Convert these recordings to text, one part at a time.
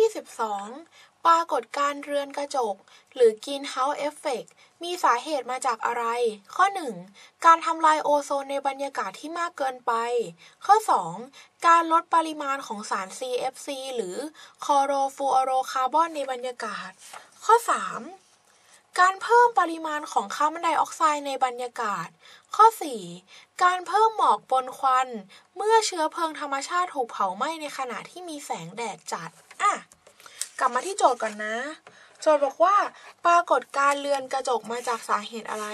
22 ปรากฏการเรือนกระจก หรือ Greenhouse Effect มีสาเหตุมาจากอะไร ข้อ 1. การทำลายโอโซนในบรรยากาศที่มากเกินไป ข้อ 2. การลดปริมาณของสาร CFC หรือคอโรฟูออโรคาร์บอนในบรรยากาศ ข้อ 3. การเพิ่มปริมาณของคาร์บอนไดออกไซด์ในบรรยากาศ ข้อ 4. การเพิ่มหมอกปนควัน เมื่อเชื้อเพลิงธรรมชาติถูกเผาไหม้ในขณะที่มีแสงแดดจัด อะกลับมาที่โจทย์ก่อนนะ โจทย์บอกว่าปรากฏการเรือนกระจกมาจากสาเหตุอะไร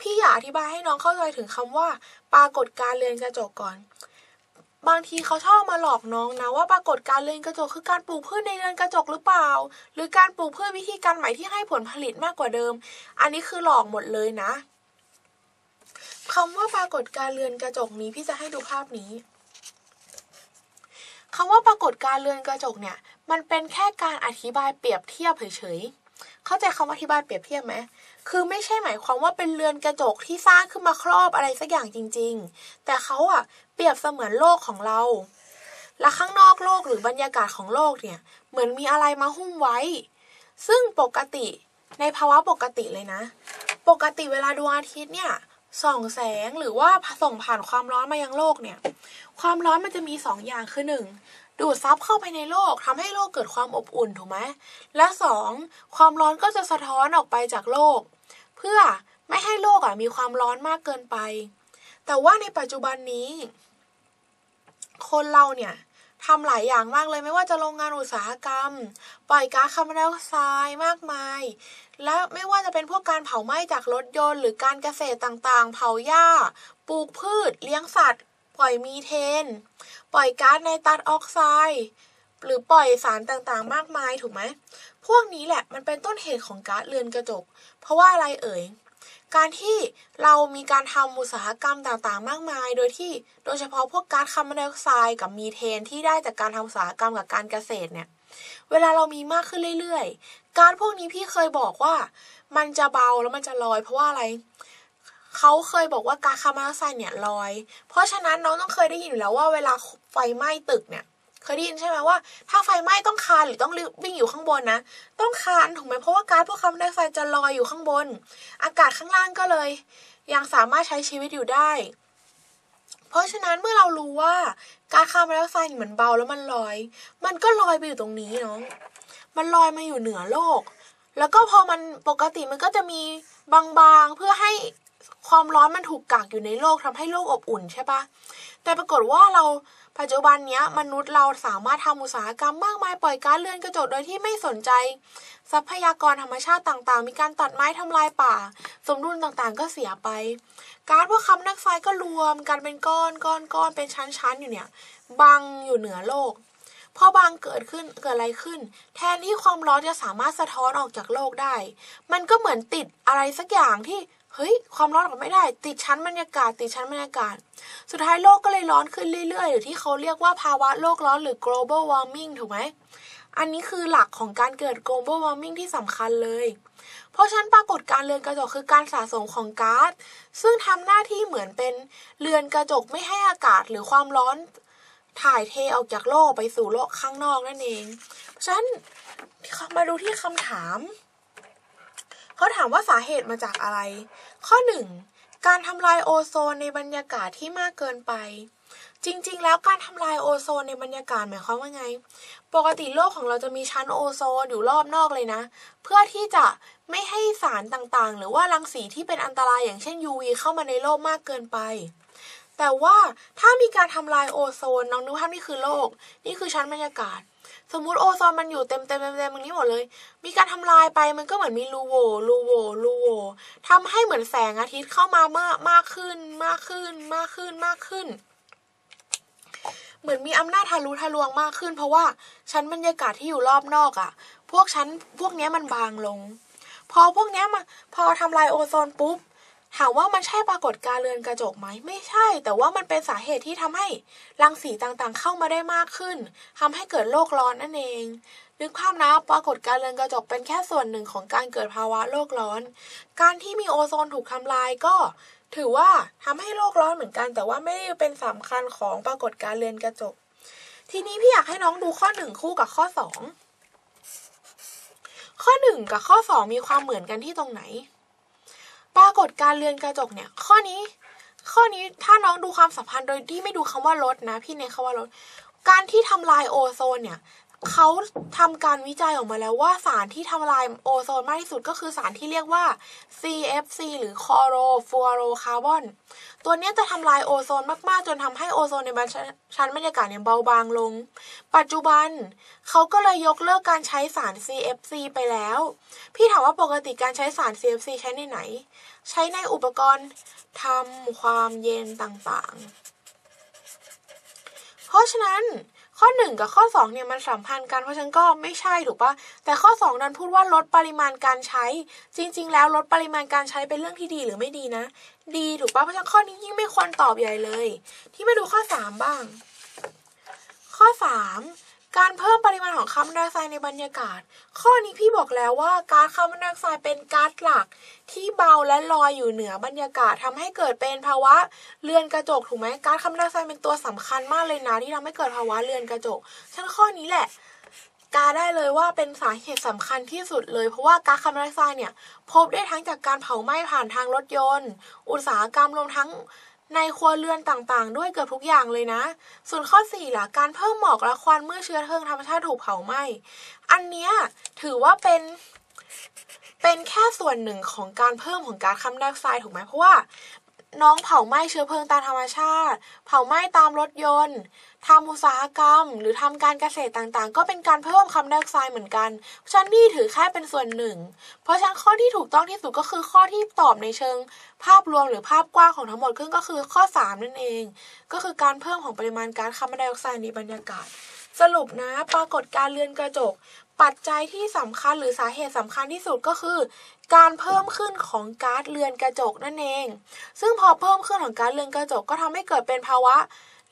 พี่อยากอธิบายให้น้องเข้าใจถึงคำว่า ปรากฏการเรือนกระจกก่อน บางทีเขาชอบมาหลอกน้องนะว่าปรากฏการเรือนกระจกคือการปลูกพืชในเรือนกระจกหรือเปล่า หรือการปลูกพืชวิธีการใหม่ที่ให้ผลผลิตมากกว่าเดิม อันนี้คือหลอกหมดเลยนะคำว่าปรากฏการเรือนกระจกนี้พี่จะให้ดูภาพนี้ คำว่าปรากฏการเรือนกระจกเนี่ย มันเป็นแค่การอธิบายเปรียบเทียบเฉยๆ เข้าใจคำอธิบายเปรียบเทียบไหมคือไม่ใช่หมายความว่าเป็นเรือนกระจกที่สร้างขึ้นมาครอบอะไรสักอย่างจริง ๆ แต่เขาอะเปรียบเสมือนโลกของเรา และข้างนอกโลกหรือบรรยากาศของโลกเนี่ย เหมือนมีอะไรมาหุ้มไว้ ซึ่งปกติในภาวะปกติเลยนะ ปกติเวลาดวงอาทิตย์เนี่ย ส่องแสงหรือว่าส่งผ่านความร้อนมายังโลกเนี่ย ความร้อนมันจะมีสองอย่างคือหนึ่งดูดซับเข้าไปในโลกทำให้โลกเกิดความอบอุ่นถูกไหมและสองความร้อนก็จะสะท้อนออกไปจากโลก เพื่อไม่ให้โลกอะมีความร้อนมากเกินไป แต่ว่าในปัจจุบันนี้ คนเราเนี่ยทำหลายอย่างมากเลยไม่ว่าจะโรงงานอุตสาหกรรม ปล่อยก๊าซคาร์บอนไดออกไซด์มากมาย และไม่ว่าจะเป็นพวกการเผาไหม้จากรถยนต์ หรือการเกษตรต่างๆ เผาหญ้า ปลูกพืช เลี้ยงสัตว์ ปล่อยมีเทน ปล่อยก๊าซไนตรัสออกไซด์หรือปล่อยสารต่างๆ มากมายถูกไหม พวกนี้แหละมันเป็นต้นเหตุของก๊าซเรือนกระจก เพราะว่าอะไรเอ่ย การที่เรามีการทำอุตสาหกรรมต่างๆ มากมาย โดยที่โดยเฉพาะพวกก๊าซคาร์บอนไดออกไซด์กับมีเทนที่ได้จากการทำอุตสาหกรรมกับการเกษตรเนี่ย เวลาเรามีมากขึ้นเรื่อยๆ การพวกนี้พี่เคยบอกว่า มันจะเบาแล้วมันจะลอยเพราะว่าอะไรเขาเคยบอกว่ากาซคาร์บอนไดออกไซด์เนี่ยลอย เพราะฉะนั้นน้องต้องเคยได้ยินอยู่แล้วว่าเวลาไฟไหม้ตึกเนี่ยเคยได้ยินใช่ไหมว่า ถ้าไฟไหม้ต้องคานหรือต้องวิ่งอยู่ข้างบนนะ ต้องคานถูกไหมเพราะว่าก๊าซพวกคาร์บอนไดออกไซด์จะลอยอยู่ข้างบน อากาศข้างล่างก็เลย ยังสามารถใช้ชีวิตอยู่ได้ เพราะฉะนั้นเมื่อเรารู้ว่าก๊าซคาร์บอนไดออกไซด์เหมือนเบาแล้วมันลอย มันก็ลอยไปอยู่ตรงนี้เนาะมันลอยมาอยู่เหนือโลก แล้วก็พอมันปกติมันก็จะมีบางๆเพื่อให้ความร้อนมันถูกกักอยู่ในโลกทำให้โลกอบอุ่นใช่ปะ แต่ปรากฏว่าเราปัจจุบันนี้มนุษย์เราสามารถทำอุตสาหกรรมมากมายปล่อยก๊าซเรือนกระจกโดยที่ไม่สนใจ ทรัพยากรธรรมชาติต่างๆ มีการตัดไม้ทำลายป่า สมดุลต่างๆก็เสียไปก๊าซพวกคำนักไฟก็รวมกันเป็นก้อนก้อนก้อนเป็นชั้นๆอยู่เนี่ยบังอยู่เหนือโลกพอบางเกิดขึ้นเกิดอะไรขึ้น แทนที่ความร้อนจะสามารถสะท้อนออกจากโลกได้ มันก็เหมือนติดอะไรสักอย่างที่ เฮ้ยความร้อนออกไม่ได้ ติดชั้นบรรยากาศ ติดชั้นบรรยากาศ สุดท้ายโลกก็เลยร้อนขึ้นเรื่อยๆ หรือที่เขาเรียกว่าภาวะโลกร้อนหรือ global warming ถูกไหมอันนี้คือหลักของการเกิด global warming ที่สำคัญเลย เพราะฉะนั้นปรากฏการเรือนกระจกคือการสะสมของก๊าซซึ่งทำหน้าที่เหมือนเป็นเรือนกระจกไม่ให้อากาศหรือความร้อนถ่ายเทออกจากโลกไปสู่โลกข้างนอกนั่นเอง เพราะฉะนั้นมาดูที่คำถาม เขาถามว่าสาเหตุมาจากอะไร ข้อ 1. การทำลายโอโซนในบรรยากาศที่มากเกินไป จริงๆ แล้วการทำลายโอโซนในบรรยากาศหมายความว่าไง ปกติโลกของเราจะมีชั้นโอโซนอยู่รอบนอกเลยนะ เพื่อที่จะไม่ให้สารต่างๆ หรือว่ารังสีที่เป็นอันตรายอย่างเช่น UV เข้ามาในโลกมากเกินไป แต่ว่าถ้ามีการทำลายโอโซนน้องนึกภาพนี่คือโลก นี่คือชั้นบรรยากาศ สมมุติโอโซนมันอยู่เต็มเต็มเต็มเต็มตรงนี้หมดเลย มีการทำลายไปมันก็เหมือนมีรูโวรูโวรูโวทำให้เหมือนแสงอาทิตย์เข้ามามากมากขึ้น มากขึ้น มากขึ้นมากขึ้น เหมือนมีอำนาจทะลุทะลวงมากขึ้น เพราะว่าชั้นบรรยากาศที่อยู่รอบนอกอะ่ะ พวกชั้นพวกนี้มันบางลง พอพวกนี้มาพอทำลายโอโซนปุ๊บ ถามว่ามันใช่ปรากฏการเรือนกระจกไหมไม่ใช่ แต่ว่ามันเป็นสาเหตุที่ทำให้รังสีต่างๆ เข้ามาได้มากขึ้นทำให้เกิดโลกร้อนนั่นเอง นึกภาพนะปรากฏการเรือนกระจกเป็นแค่ส่วนหนึ่งของการเกิดภาวะโลกร้อน การที่มีโอโซนถูกทำลายก็ ถือว่าทำให้โลกร้อนเหมือนกัน แต่ว่าไม่ได้เป็นสำคัญของปรากฏการเรือนกระจก ทีนี้พี่อยากให้น้องดูข้อหนึ่งคู่กับข้อสองข้อหนึ่งกับข้อสองมีความเหมือนกันที่ตรงไหน ปรากฏการเรือนกระจกเนี่ย ข้อนี้ ข้อนี้ถ้าน้องดูความสัมพันธ์โดยที่ไม่ดูคำว่าลดนะ พี่เนคำว่าลด การที่ทำลายโอโซนเนี่ยเขาทำการวิจัยออกมาแล้วว่าสารที่ทำลายโอโซนมากที่สุดก็คือสารที่เรียกว่า CFC หรือคอโรฟลูอโรคาร์บอน ตัวนี้จะทำลายโอโซนมากๆ จนทำให้โอโซนในชั้นบรรยากาศเนี่ยเบาบางลง ปัจจุบันเขาก็เลยยกเลิกการใช้สาร CFC ไปแล้ว พี่ถามว่าปกติการใช้สาร CFC ใช้ในไหน ใช้ในอุปกรณ์ทำความเย็นต่างๆ เพราะฉะนั้น ข้อ 1 กับข้อ 2 เนี่ยมันสัมพันธ์กันเพราะฉะนั้นก็ไม่ใช่ถูกปะแต่ข้อ 2 นั้นพูดว่าลดปริมาณการใช้ จริง ๆ แล้วลดปริมาณการใช้เป็นเรื่องที่ดีหรือไม่ดีนะ ดีถูกปะเพราะฉะนั้นข้อนี้ยิ่งไม่ควรตอบใหญ่เลย ที่มาดูข้อ 3 บ้าง ข้อ 3 การเพิ่มปริมาณของคาร์บอนไดออกไซด์ในบรรยากาศ ข้อนี้พี่บอกแล้วว่าก๊าซคาร์บอนไดออกไซด์เป็นก๊าซหลัก ที่เบาและลอยอยู่เหนือบรรยากาศทำให้เกิดเป็นภาวะเรือนกระจกถูกไหมก๊าซคาร์บอนไดออกไซด์เป็นตัวสำคัญมากเลยนะที่ทำให้เกิดภาวะเรือนกระจกฉะนั้นข้อนี้แหละกาได้เลยว่าเป็นสาเหตุสำคัญที่สุดเลย เพราะว่าก๊าซคาร์บอนไดออกไซด์เนี่ยพบได้ทั้งจากการเผาไหม้ผ่านทางรถยนต์ อุตสาหกรรมรวมทั้ง ในครัวเรือนต่างๆ ด้วยเกือบทุกอย่างเลยนะ ส่วนข้อ4ล่ะการเพิ่มหมอกและควันเมื่อเชื้อเพลิงธรรมชาติถูกเผาไหม้อันเนี้ยถือว่าเป็นเป็นแค่ส่วนหนึ่งของการเพิ่มของก๊าซคาร์บอนไดออกไซด์ถูกไหมเพราะว่า น้องเผาไหม้เชื้อเพลิงตามธรรมชาติ เผาไหม้ตามรถยนต์ทำอุตสาหกรรม หรือทำการเกษตรต่างๆ ก็เป็นการเพิ่มคาร์บอนไดออกไซด์เหมือนกันฉันนี่ถือแค่เป็นส่วนหนึ่ง เพราะฉะนั้นข้อที่ถูกต้องที่สุดก็คือข้อที่ตอบในเชิง ภาพรวมหรือภาพกว้างของทั้งหมดขึ้นก็คือข้อ 3 นั่นเอง ก็คือการเพิ่มของปริมาณก๊าซคาร์บอนไดออกไซด์ในบรรยากาศ สรุปนะปรากฏการเรือนกระจก ปัจจัยที่สำคัญหรือสาเหตุสำคัญที่สุดก็คือ การเพิ่มขึ้นของก๊าซเรือนกระจกนั่นเอง ซึ่งพอเพิ่มขึ้นของก๊าซเรือนกระจกก็ทำให้เกิดเป็นภาวะ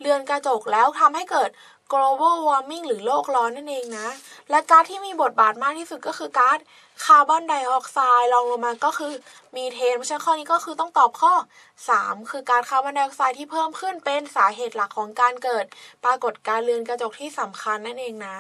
เรือนกระจกแล้วทำให้เกิด global warming หรือโลกร้อนนั่นเองนะ และก๊าซที่มีบทบาทมากที่สุดก็คือก๊าซคาร์บอนไดออกไซด์รองลงมาก็คือมีเทนเพราะฉะนั้นข้อนี้ก็คือต้องตอบข้อ 3 คือก๊าซคาร์บอนไดออกไซด์ที่เพิ่มขึ้นเป็นสาเหตุหลักของการเกิด ปรากฏการเรือนกระจกที่สำคัญนั่นเองนะ